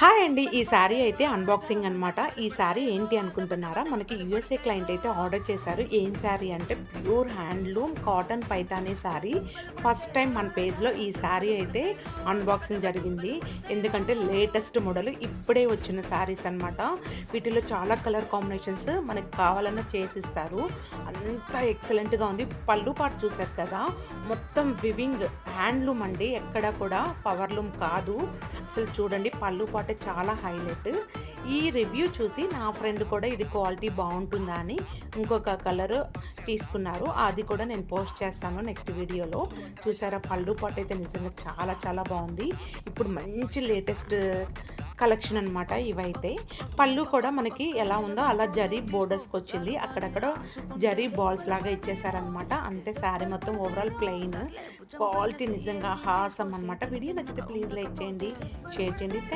Hi అండి ఈ శారీ అయితే అన్బాక్సింగ్ అనమాట ఈ శారీ ఏంటి అనుకుంటున్నారా? మనకి యూఎస్ఏ క్లయింట్ అయితే ఆర్డర్ చేశారు. ఏం శారీ అంటే pure handloom cotton Paithani sari. First time మన పేజ్లో ఈ శారీ అయితే అన్బాక్సింగ్ జరిగింది. ఎందుకంటే లేటెస్ట్ మోడల్ ఇప్పుడే వచ్చిన శారీస్ అనమాట వీటిలో చాలా కలర్ కాంబినేషన్స్ మనకి కావాలన్నా చేసిస్తారు. అంతా ఎక్సలెంట్గా ఉంది. పళ్ళు పాటు చూసారు కదా. మొత్తం వివింగ్ హ్యాండ్లూమ్ అండి. ఎక్కడ కూడా పవర్లూమ్ కాదు. అసలు చూడండి పళ్ళు పాటే చాలా హైలైట్. ఈ రివ్యూ చూసి నా ఫ్రెండ్ కూడా ఇది క్వాలిటీ బాగుంటుందా అని ఇంకొక కలర్ తీసుకున్నారు. అది కూడా నేను పోస్ట్ చేస్తాను నెక్స్ట్ వీడియోలో. చూసారా పళ్ళు పాట అయితే నిజంగా చాలా చాలా బాగుంది. ఇప్పుడు మంచి లేటెస్ట్ కలెక్షన్ అనమాట ఇవైతే. పళ్ళు కూడా మనకి ఎలా ఉందో అలా జరీ బోర్డర్స్కి వచ్చింది. అక్కడక్కడ జరీ బాల్స్ లాగా ఇచ్చేసారనమాట అంతే శారీ మొత్తం ఓవరాల్ ప్లెయిన్ క్వాలిటీ నిజంగా హాసం అనమాట వీడియో నచ్చితే ప్లీజ్ లైక్ చేయండి షేర్ చేయండి.